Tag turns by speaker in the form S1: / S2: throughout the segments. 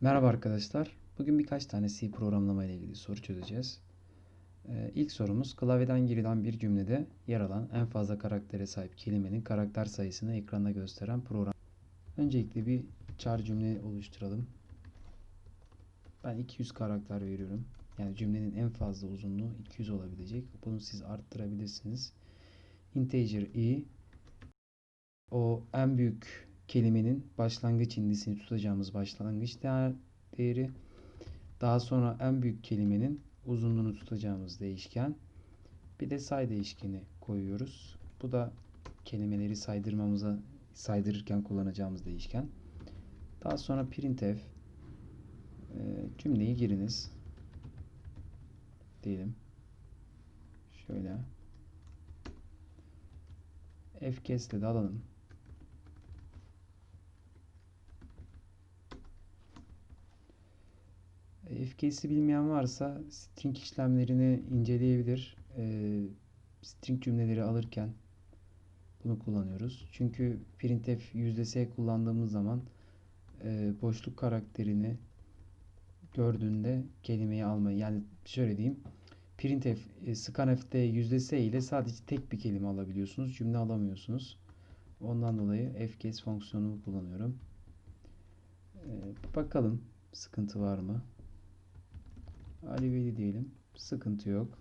S1: Merhaba arkadaşlar. Bugün birkaç tane C programlama ile ilgili soru çözeceğiz. Ee, ilk sorumuz klavyeden girilen bir cümlede yer alan en fazla karaktere sahip kelimenin karakter sayısını ekranda gösteren program. Öncelikle bir char cümle oluşturalım. Ben 200 karakter veriyorum. Yani cümlenin en fazla uzunluğu 200 olabilecek. Bunu siz arttırabilirsiniz. Integer i o en büyük kelimenin başlangıç indisini tutacağımız başlangıç değer, değeri. Daha sonra en büyük kelimenin uzunluğunu tutacağımız değişken. Bir de say değişkeni koyuyoruz. Bu da kelimeleri saydırmamıza saydırırken kullanacağımız değişken. Daha sonra printf e, cümleyi giriniz. Diyelim. Şöyle. fkes'le de alalım. FKS'i bilmeyen varsa string işlemlerini inceleyebilir. E, string cümleleri alırken bunu kullanıyoruz. Çünkü printf %s kullandığımız zaman e, boşluk karakterini gördüğünde kelimeyi almayı yani şöyle diyeyim printf e, scanf'te %s ile sadece tek bir kelime alabiliyorsunuz. Cümle alamıyorsunuz. Ondan dolayı fks fonksiyonumu kullanıyorum. E, bakalım sıkıntı var mı? Ali Veli diyelim. Sıkıntı yok.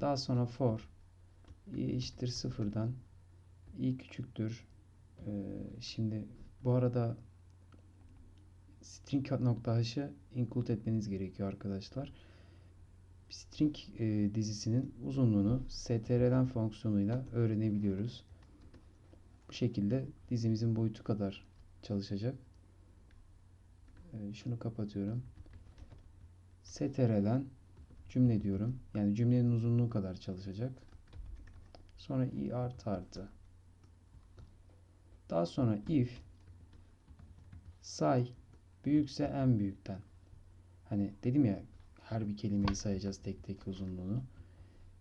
S1: Daha sonra for i eşittir sıfırdan i küçüktür. Ee, şimdi bu arada string nokta h'ı include etmeniz gerekiyor arkadaşlar. String e, dizisinin uzunluğunu strlen fonksiyonuyla öğrenebiliyoruz. Bu şekilde dizimizin boyutu kadar çalışacak. E, şunu kapatıyorum strlen cümle diyorum. Yani cümlenin uzunluğu kadar çalışacak. Sonra i artı. Daha sonra if say büyükse en büyükten. Hani dedim ya her bir kelimeyi sayacağız tek tek uzunluğunu.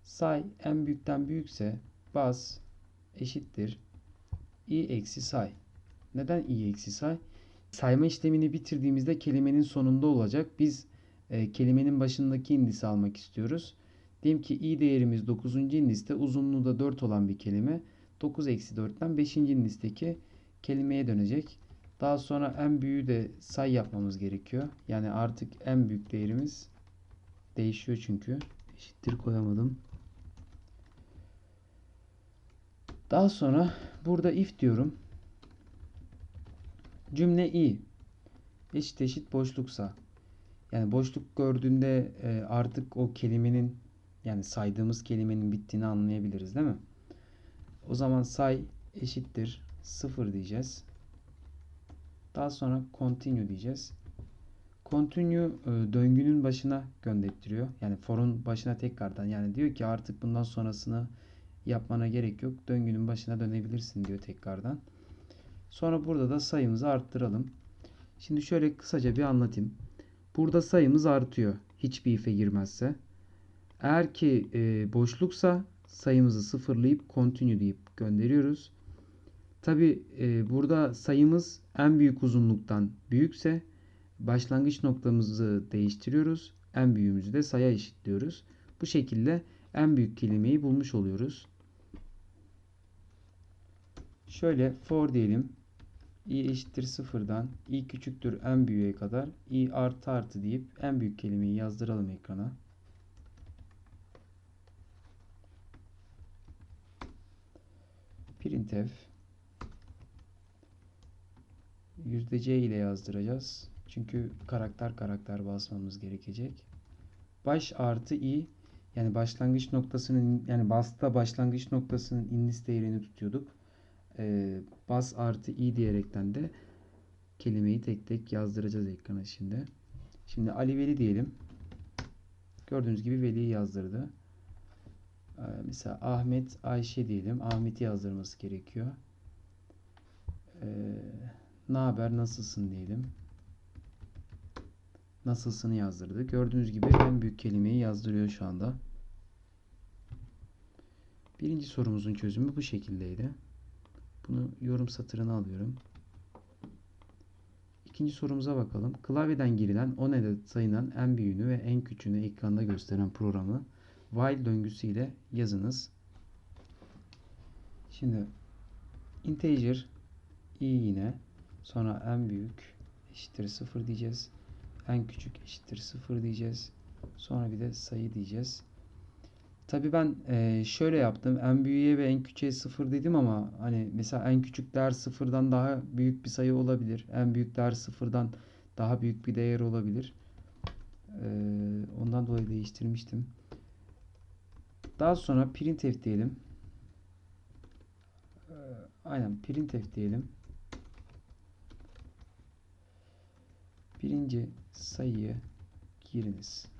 S1: Say en büyükten büyükse bas eşittir i eksi say. Neden i eksi say? Sayma işlemini bitirdiğimizde kelimenin sonunda olacak. Biz e, kelimenin başındaki indisi almak istiyoruz. Diyelim ki i değerimiz 9. indiste uzunluğu da 4 olan bir kelime. 9 eksi 4'ten 5. indisteki kelimeye dönecek. Daha sonra en büyüğü de say yapmamız gerekiyor. Yani artık en büyük değerimiz değişiyor çünkü. Eşittir koyamadım. Daha sonra burada if diyorum. Cümle i eşit eşit boşluksa yani boşluk gördüğünde e, artık o kelimenin yani saydığımız kelimenin bittiğini anlayabiliriz değil mi? O zaman say eşittir 0 diyeceğiz. Daha sonra continue diyeceğiz. Continue e, döngünün başına göndertiriyor. Yani for'un başına tekrardan yani diyor ki artık bundan sonrasını yapmana gerek yok. Döngünün başına dönebilirsin diyor tekrardan. Sonra burada da sayımızı arttıralım. Şimdi şöyle kısaca bir anlatayım. Burada sayımız artıyor. Hiçbir if'e girmezse. Eğer ki e, boşluksa sayımızı sıfırlayıp continue deyip gönderiyoruz. Tabi e, burada sayımız en büyük uzunluktan büyükse başlangıç noktamızı değiştiriyoruz. En büyüğümüzü de saya eşitliyoruz. Bu şekilde en büyük kelimeyi bulmuş oluyoruz. Şöyle for diyelim i eşittir sıfırdan i küçüktür en büyüğe kadar i artı artı deyip en büyük kelimeyi yazdıralım ekrana. printf %c ile yazdıracağız. Çünkü karakter karakter basmamız gerekecek. Baş artı i yani başlangıç noktasının yani basta başlangıç noktasının indis değerini tutuyorduk e, bas artı i diyerekten de kelimeyi tek tek yazdıracağız ekrana şimdi. Şimdi Ali Veli diyelim. Gördüğünüz gibi Veli'yi yazdırdı. Ee, mesela Ahmet Ayşe diyelim. Ahmet'i yazdırması gerekiyor. Ee, ne haber nasılsın diyelim. Nasılsını yazdırdı. Gördüğünüz gibi en büyük kelimeyi yazdırıyor şu anda. Birinci sorumuzun çözümü bu şekildeydi. Bunu yorum satırına alıyorum. İkinci sorumuza bakalım. Klavyeden girilen 10 adet sayının en büyüğünü ve en küçüğünü ekranda gösteren programı while döngüsüyle yazınız. Şimdi integer i yine sonra en büyük eşittir 0 diyeceğiz. En küçük eşittir 0 diyeceğiz. Sonra bir de sayı diyeceğiz. Tabi ben e, şöyle yaptım. En büyüğe ve en küçüğe 0 dedim ama hani mesela en küçük değer 0'dan daha büyük bir sayı olabilir. En büyük değer 0'dan daha büyük bir değer olabilir. E, ondan dolayı değiştirmiştim. Daha sonra printf diyelim. E, aynen printf diyelim. Birinci sayıyı giriniz.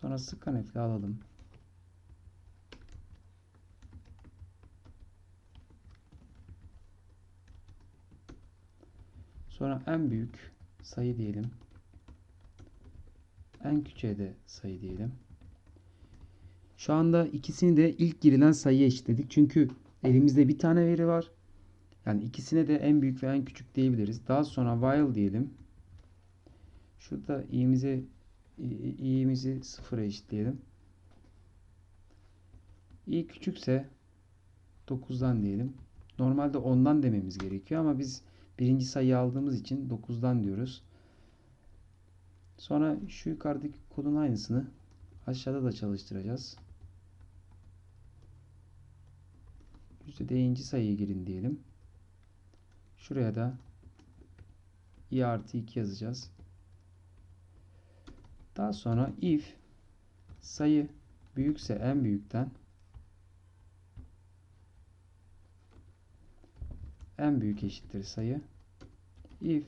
S1: Sonra scanf'le alalım. Sonra en büyük sayı diyelim. En küçüğe de sayı diyelim. Şu anda ikisini de ilk girilen sayıya eşitledik. Çünkü elimizde bir tane veri var. Yani ikisine de en büyük ve en küçük diyebiliriz. Daha sonra while diyelim. Şurada i'mizi i'mizi sıfıra eşitleyelim. i küçükse 9'dan diyelim. Normalde 10'dan dememiz gerekiyor ama biz birinci sayıyı aldığımız için 9'dan diyoruz. Sonra şu yukarıdaki kodun aynısını aşağıda da çalıştıracağız. %d'inci sayıyı girin diyelim. Şuraya da i artı 2 yazacağız. Daha sonra if sayı büyükse en büyükten en büyük eşittir sayı. If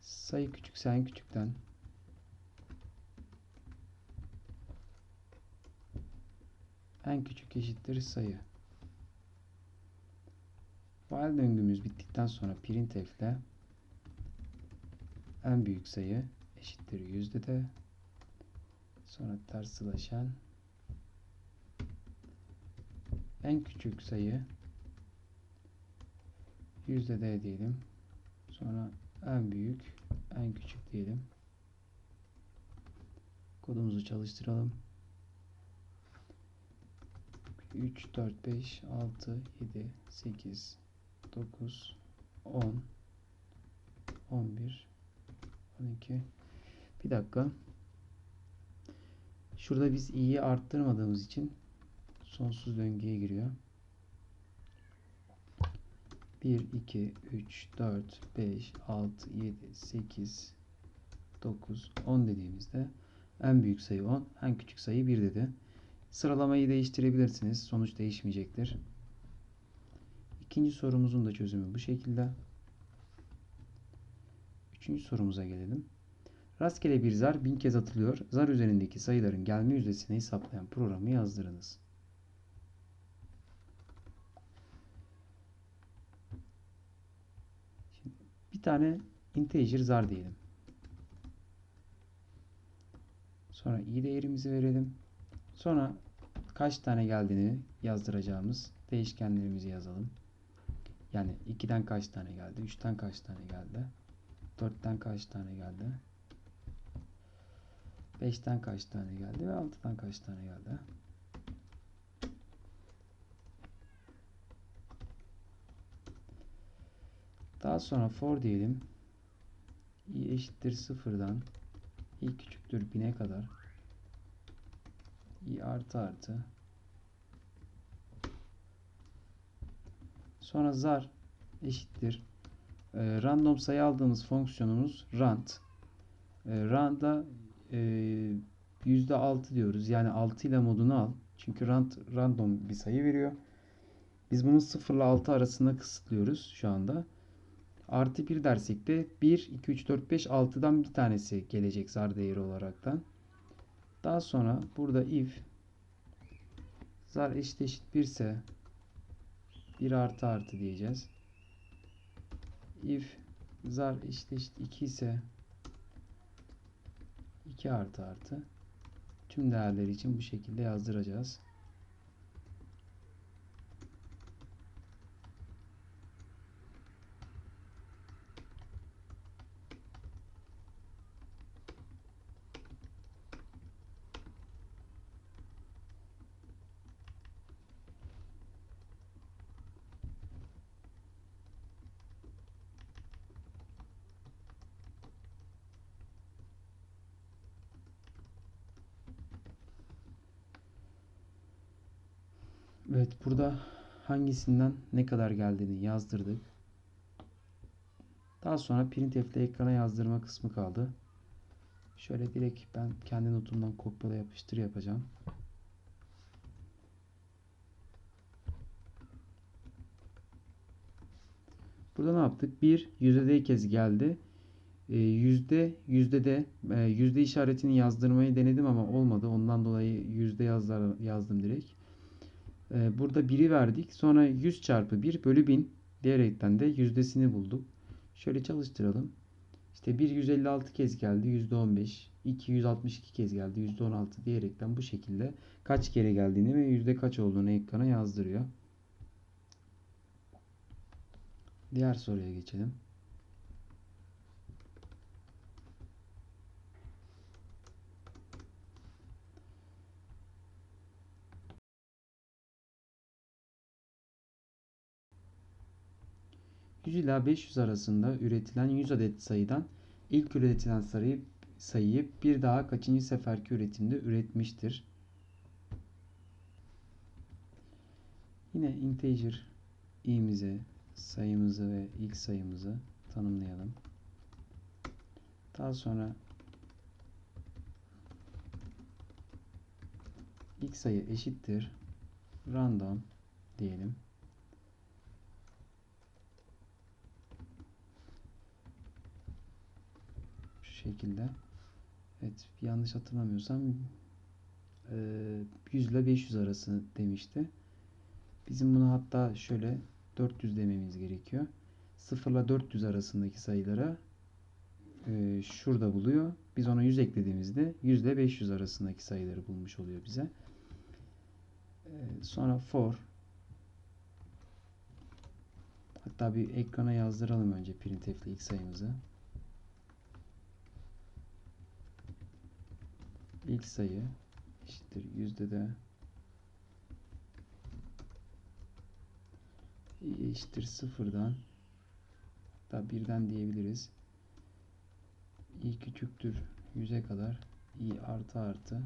S1: sayı küçükse en küçükten en küçük eşittir sayı. While döngümüz bittikten sonra printf ile en büyük sayı eşittir yüzde de. Sonra ters slashen en küçük sayı yüzde de diyelim. Sonra en büyük en küçük diyelim. Kodumuzu çalıştıralım. 3 4 5 6 7 8 9 10 11 12 bir dakika. Şurada biz i'yi arttırmadığımız için sonsuz döngüye giriyor. 1, 2, 3, 4, 5, 6, 7, 8, 9, 10 dediğimizde en büyük sayı 10, en küçük sayı 1 dedi. Sıralamayı değiştirebilirsiniz. Sonuç değişmeyecektir. İkinci sorumuzun da çözümü bu şekilde. Üçüncü sorumuza gelelim. Rastgele bir zar bin kez atılıyor. Zar üzerindeki sayıların gelme yüzdesini hesaplayan programı yazdırınız. Şimdi bir tane integer zar diyelim. Sonra i değerimizi verelim. Sonra kaç tane geldiğini yazdıracağımız değişkenlerimizi yazalım. Yani 2'den kaç tane geldi, 3'ten kaç tane geldi, 4'ten kaç tane geldi, 5'ten kaç tane geldi ve 6'dan kaç tane geldi. Daha sonra for diyelim. i eşittir sıfırdan i küçüktür 1000'e kadar i artı artı sonra zar eşittir e, random sayı aldığımız fonksiyonumuz rand e, rand'a %6 diyoruz. Yani 6 ile modunu al. Çünkü rand, random bir sayı veriyor. Biz bunu 0 ile 6 arasında kısıtlıyoruz şu anda. Artı 1 dersek de 1, 2, 3, 4, 5, 6'dan bir tanesi gelecek zar değeri olaraktan. Daha sonra burada if zar eşit eşit 1 ise 1 artı artı diyeceğiz. If zar eşit eşit 2 ise 2 artı artı tüm değerleri için bu şekilde yazdıracağız. Evet burada hangisinden ne kadar geldiğini yazdırdık. Daha sonra printf'te ekrana yazdırma kısmı kaldı. Şöyle direkt ben kendi notumdan kopyala yapıştır yapacağım. Burada ne yaptık? Bir yüzde kez geldi. E, yüzde yüzde de e, yüzde işaretini yazdırmayı denedim ama olmadı. Ondan dolayı yüzde yazdım direkt. E, burada biri verdik. Sonra 100 çarpı 1 bölü 1000 diyerekten de yüzdesini bulduk. Şöyle çalıştıralım. İşte 1 156 kez geldi %15. 2 162 kez geldi %16 diyerekten bu şekilde kaç kere geldiğini ve yüzde kaç olduğunu ekrana yazdırıyor. Diğer soruya geçelim. ...100 ila 500 arasında üretilen 100 adet sayıdan ilk üretilen sayıyı, sayıyı bir daha kaçıncı seferki üretimde üretmiştir? Yine integer i'mize sayımızı ve ilk sayımızı tanımlayalım. Daha sonra ilk sayı eşittir random diyelim. Şu şekilde. Evet yanlış hatırlamıyorsam 100 ile 500 arası demişti. Bizim bunu hatta şöyle 400 dememiz gerekiyor. 0 ile 400 arasındaki sayılara e, şurada buluyor. Biz ona 100 eklediğimizde 100 ile 500 arasındaki sayıları bulmuş oluyor bize. E, sonra for hatta bir ekrana yazdıralım önce printf ile ilk sayımızı. İlk sayı eşittir yüzde de eşittir sıfırdan da birden diyebiliriz. i küçüktür 100'e kadar. İ artı artı.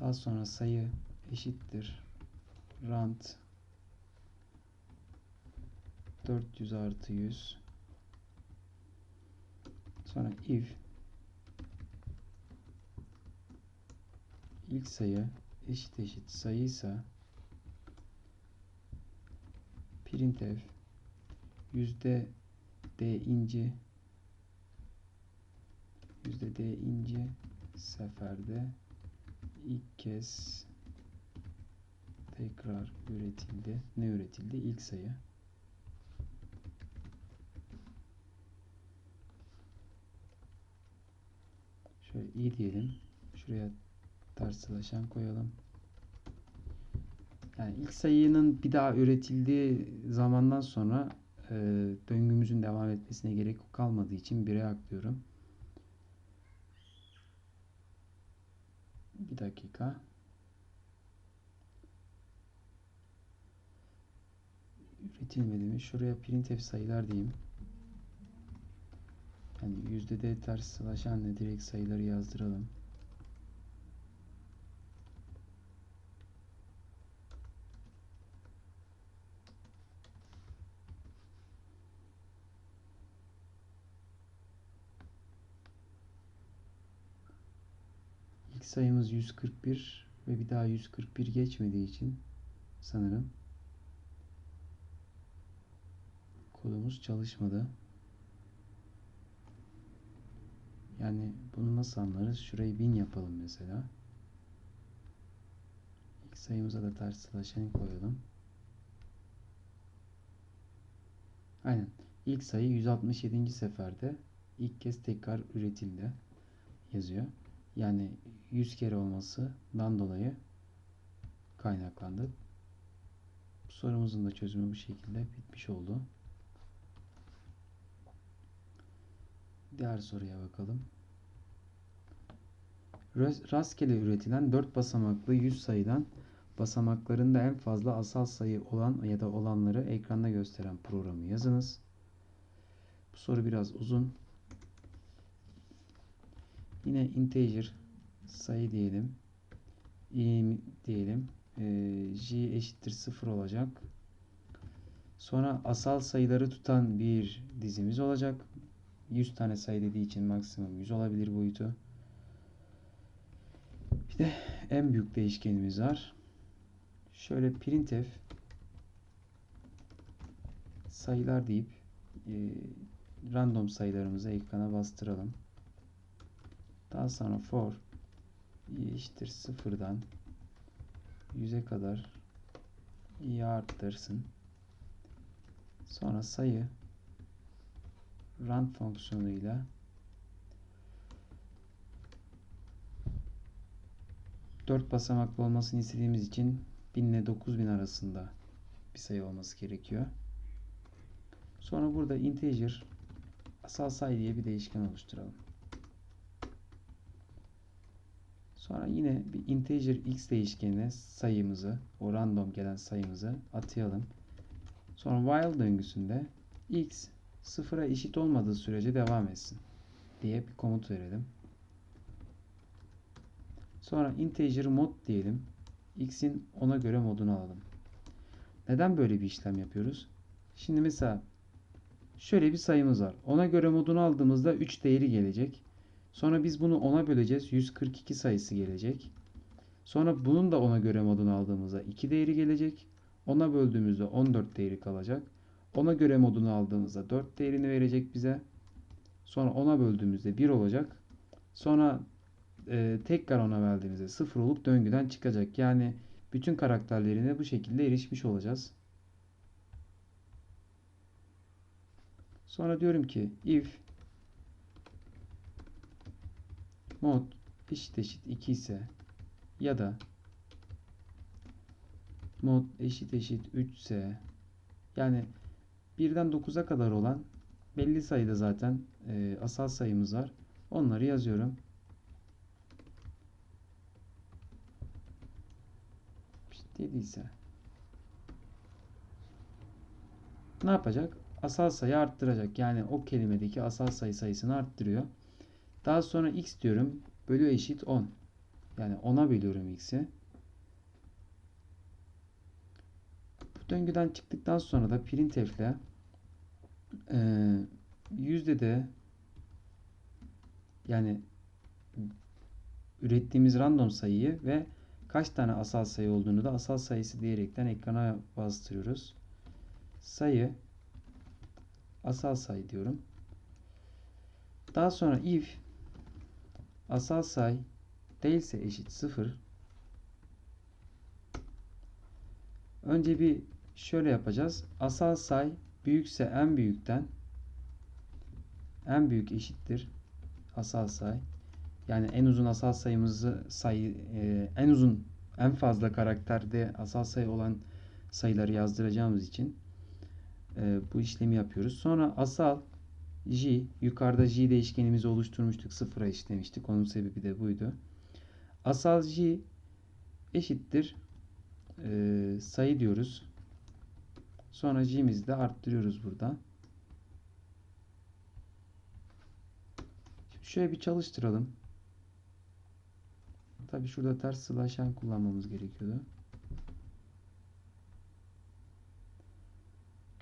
S1: Daha sonra sayı eşittir. Rant 400 artı 100 sonra if ilk sayı eşit eşit sayıysa printf yüzde d inci yüzde d inci seferde ilk kez tekrar üretildi. Ne üretildi? İlk sayı. Şöyle i diyelim. Şuraya ters slaşan koyalım. Yani ilk sayının bir daha üretildiği zamandan sonra e, döngümüzün devam etmesine gerek kalmadığı için 1'e aklıyorum. Bir dakika. Üretilmedi mi? Şuraya printf sayılar diyeyim. Yani yüzde de ters slash anne direkt sayıları yazdıralım. İlk sayımız 141 ve bir daha 141 geçmediği için sanırım kodumuz çalışmadı. Yani bunu nasıl anlarız? Şurayı 1000 yapalım mesela. İlk sayımıza da ters slashen koyalım. Aynen. İlk sayı 167. seferde ilk kez tekrar üretildi yazıyor. Yani 100 kere olmasından dolayı kaynaklandı. Sorumuzun da çözümü bu şekilde bitmiş oldu. Diğer soruya bakalım. Rastgele üretilen 4 basamaklı 100 sayıdan basamaklarında en fazla asal sayı olan ya da olanları ekranda gösteren programı yazınız. Bu soru biraz uzun. Yine integer sayı diyelim. i diyelim. Ee, j eşittir 0 olacak. Sonra asal sayıları tutan bir dizimiz olacak. 100 tane sayı dediği için maksimum 100 olabilir boyutu. Bir de en büyük değişkenimiz var. Şöyle printf sayılar deyip e, random sayılarımızı ekrana bastıralım. Daha sonra for i eşittir sıfırdan 100'e kadar i arttırsın. Sonra sayı rand fonksiyonuyla 4 basamaklı olmasını istediğimiz için 1000 ile 9000 arasında bir sayı olması gerekiyor. Sonra burada integer asal sayı diye bir değişken oluşturalım. Sonra yine bir integer x değişkenine sayımızı, o random gelen sayımızı atayalım. Sonra while döngüsünde x sıfıra eşit olmadığı sürece devam etsin diye bir komut verelim. Sonra integer mod diyelim. x'in ona göre modunu alalım. Neden böyle bir işlem yapıyoruz? Şimdi mesela şöyle bir sayımız var. Ona göre modunu aldığımızda 3 değeri gelecek. Sonra biz bunu 10'a böleceğiz. 142 sayısı gelecek. Sonra bunun da ona göre modunu aldığımızda 2 değeri gelecek. Ona böldüğümüzde 14 değeri kalacak. Ona göre modunu aldığımızda 4 değerini verecek bize. Sonra ona böldüğümüzde 1 olacak. Sonra e, tekrar ona verdiğimizde 0 olup döngüden çıkacak. Yani bütün karakterlerine bu şekilde erişmiş olacağız. Sonra diyorum ki if mod eşit eşit 2 ise ya da mod eşit eşit 3 ise yani 1'den 9'a kadar olan belli sayıda zaten e, asal sayımız var. Onları yazıyorum. dediyse ne yapacak? Asal sayı arttıracak. Yani o kelimedeki asal sayı sayısını arttırıyor. Daha sonra x diyorum. Bölü eşit 10. Yani 10'a bölüyorum x'i. Bu döngüden çıktıktan sonra da printf ile e, yüzde de yani ürettiğimiz random sayıyı ve kaç tane asal sayı olduğunu da asal sayısı diyerekten ekrana bastırıyoruz. Sayı asal sayı diyorum. Daha sonra if asal sayı değilse eşit 0 önce bir şöyle yapacağız. Asal sayı büyükse en büyükten en büyük eşittir asal sayı yani en uzun asal sayımızı sayı e, en uzun en fazla karakterde asal sayı olan sayıları yazdıracağımız için e, bu işlemi yapıyoruz. Sonra asal j yukarıda j değişkenimizi oluşturmuştuk. Sıfıra eşitlemiştik. Onun sebebi de buydu. Asal j eşittir e, sayı diyoruz. Sonra j'mizi de arttırıyoruz burada. Şimdi şöyle bir çalıştıralım. Tabi şurada ters slash n kullanmamız gerekiyordu.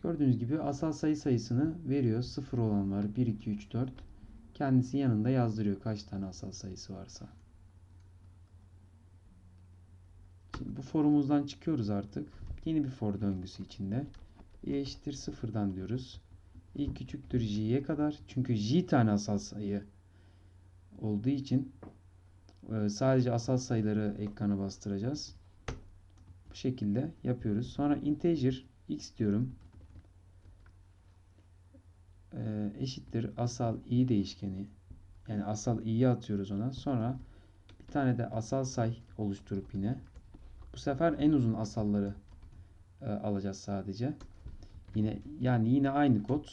S1: Gördüğünüz gibi asal sayı sayısını veriyor. 0 olan var. 1, 2, 3, 4. Kendisi yanında yazdırıyor kaç tane asal sayısı varsa. Şimdi bu forumuzdan çıkıyoruz artık. Yeni bir for döngüsü içinde. i eşittir sıfırdan diyoruz. i küçüktür j'ye kadar. Çünkü j tane asal sayı olduğu için ee, sadece asal sayıları ekrana bastıracağız. Bu şekilde yapıyoruz. Sonra integer x diyorum. Ee, eşittir asal i değişkeni. Yani asal i'yi atıyoruz ona. Sonra bir tane de asal say oluşturup yine bu sefer en uzun asalları e, alacağız sadece. Yine yani yine aynı kod.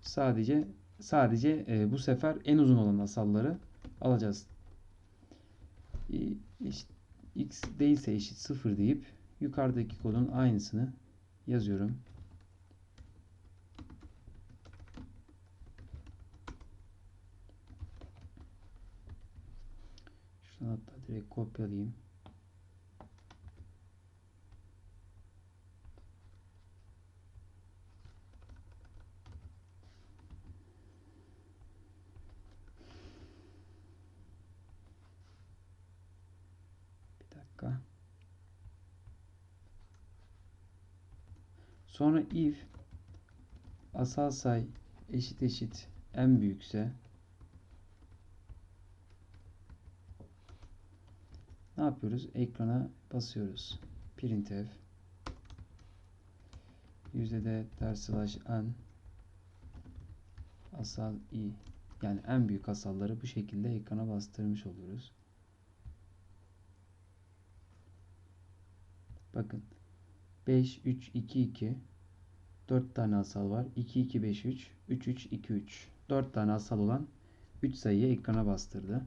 S1: Sadece sadece e, bu sefer en uzun olan asalları alacağız eşit, x değilse eşit 0 deyip yukarıdaki kodun aynısını yazıyorum. hatta direkt kopyalayayım. Bir dakika. Sonra if asal say eşit eşit en büyükse ne yapıyoruz? Ekrana basıyoruz. Printf yüzdede ders slash n asal i yani en büyük asalları bu şekilde ekrana bastırmış oluyoruz. Bakın 5 3 2 2 4 tane asal var. 2 2 5 3 3 3 2 3 4 tane asal olan 3 sayıyı ekrana bastırdı.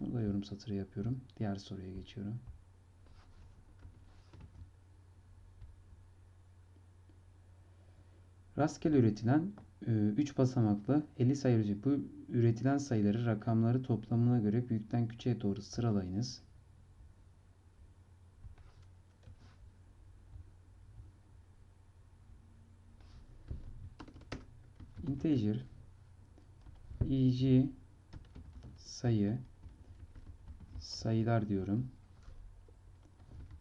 S1: Burada yorum satırı yapıyorum. Diğer soruya geçiyorum. Rastgele üretilen 3 basamaklı 50 sayı. Bu üretilen sayıları rakamları toplamına göre büyükten küçüğe doğru sıralayınız. Integer eg sayı sayılar diyorum.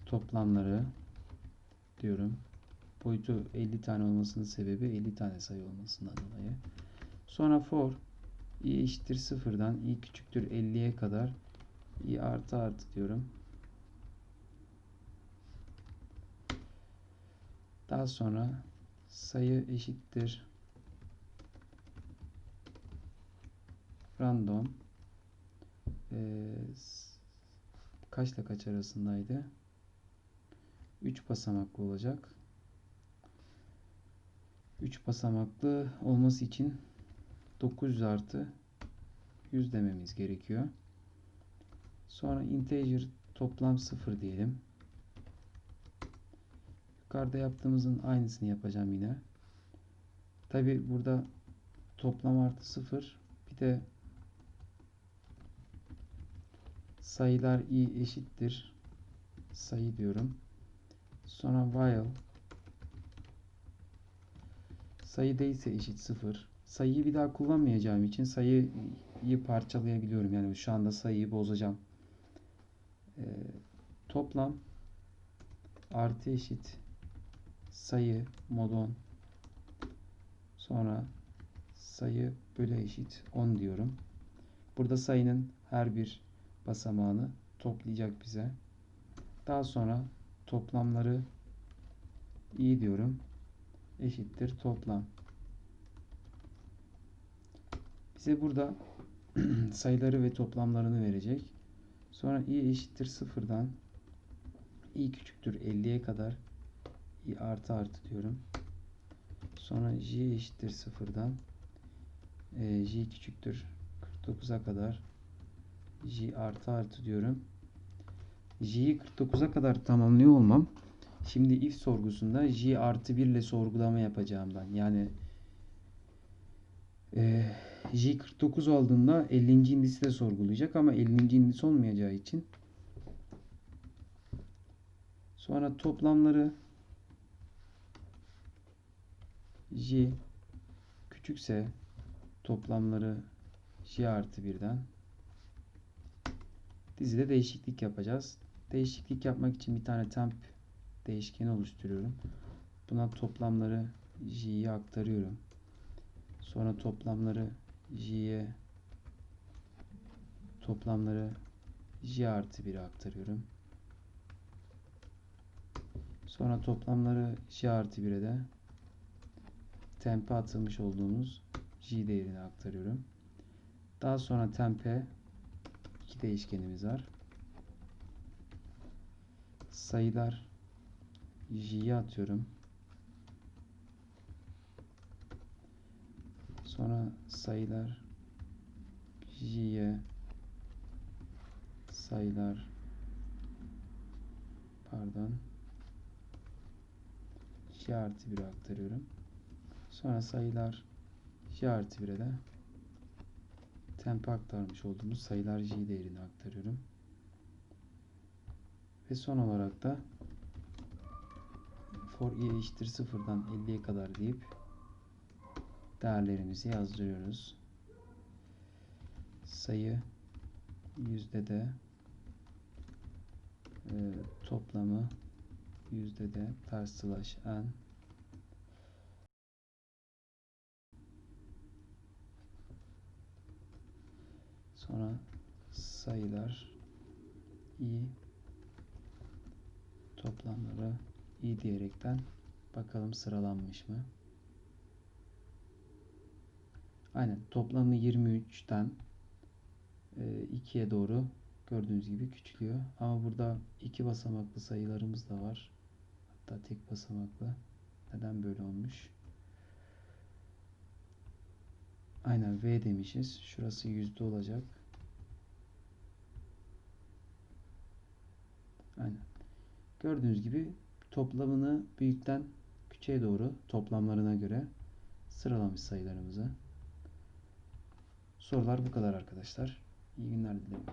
S1: Toplamları diyorum. Boyutu 50 tane olmasının sebebi 50 tane sayı olmasından dolayı. Sonra for i eşittir sıfırdan i küçüktür 50'ye kadar i artı artı diyorum. Daha sonra sayı eşittir random ee, kaçla kaç arasındaydı? 3 basamaklı olacak. 3 basamaklı olması için 900 artı 100 dememiz gerekiyor. Sonra integer toplam 0 diyelim. Yukarıda yaptığımızın aynısını yapacağım yine. Tabi burada toplam artı 0 bir de sayılar i eşittir sayı diyorum. Sonra while sayı değilse eşit 0. Sayıyı bir daha kullanmayacağım için sayıyı parçalayabiliyorum. Yani şu anda sayıyı bozacağım. Ee, toplam artı eşit sayı modon sonra sayı bölü eşit 10 diyorum. Burada sayının her bir basamağını toplayacak bize. Daha sonra toplamları i diyorum. Eşittir toplam. Bize burada sayıları ve toplamlarını verecek. Sonra i eşittir sıfırdan i küçüktür 50'ye kadar i artı artı diyorum. Sonra j eşittir sıfırdan e, j küçüktür 49'a kadar j artı artı diyorum. j'yi 49'a kadar tamamlıyor olmam. Şimdi if sorgusunda j artı 1 ile sorgulama yapacağımdan. Yani e, j 49 olduğunda 50. indisi de sorgulayacak ama 50. indisi olmayacağı için sonra toplamları j küçükse toplamları j artı 1'den dizide değişiklik yapacağız. Değişiklik yapmak için bir tane temp değişkeni oluşturuyorum. Buna toplamları j'ye aktarıyorum. Sonra toplamları j'ye toplamları j artı 1'e aktarıyorum. Sonra toplamları j artı 1'e de tempe atılmış olduğumuz j değerini aktarıyorum. Daha sonra tempe iki değişkenimiz var. Sayılar j'ye atıyorum. Sonra sayılar j'ye sayılar pardon j artı 1'e aktarıyorum. Sonra sayılar j artı 1'e de tempe aktarmış olduğumuz sayılar j değerini aktarıyorum. Ve son olarak da for i eşittir sıfırdan 50'ye kadar deyip değerlerimizi yazdırıyoruz. Sayı yüzde de e, toplamı yüzde de ters slash n sonra sayılar i toplamları i diyerekten bakalım sıralanmış mı? Aynen toplamı 23'ten 2'ye doğru gördüğünüz gibi küçülüyor. Ama burada iki basamaklı sayılarımız da var. Hatta tek basamaklı. Neden böyle olmuş? Aynen V demişiz. Şurası yüzde olacak. Aynen. Gördüğünüz gibi toplamını büyükten küçüğe doğru toplamlarına göre sıralamış sayılarımızı. Sorular bu kadar arkadaşlar. İyi günler dilerim.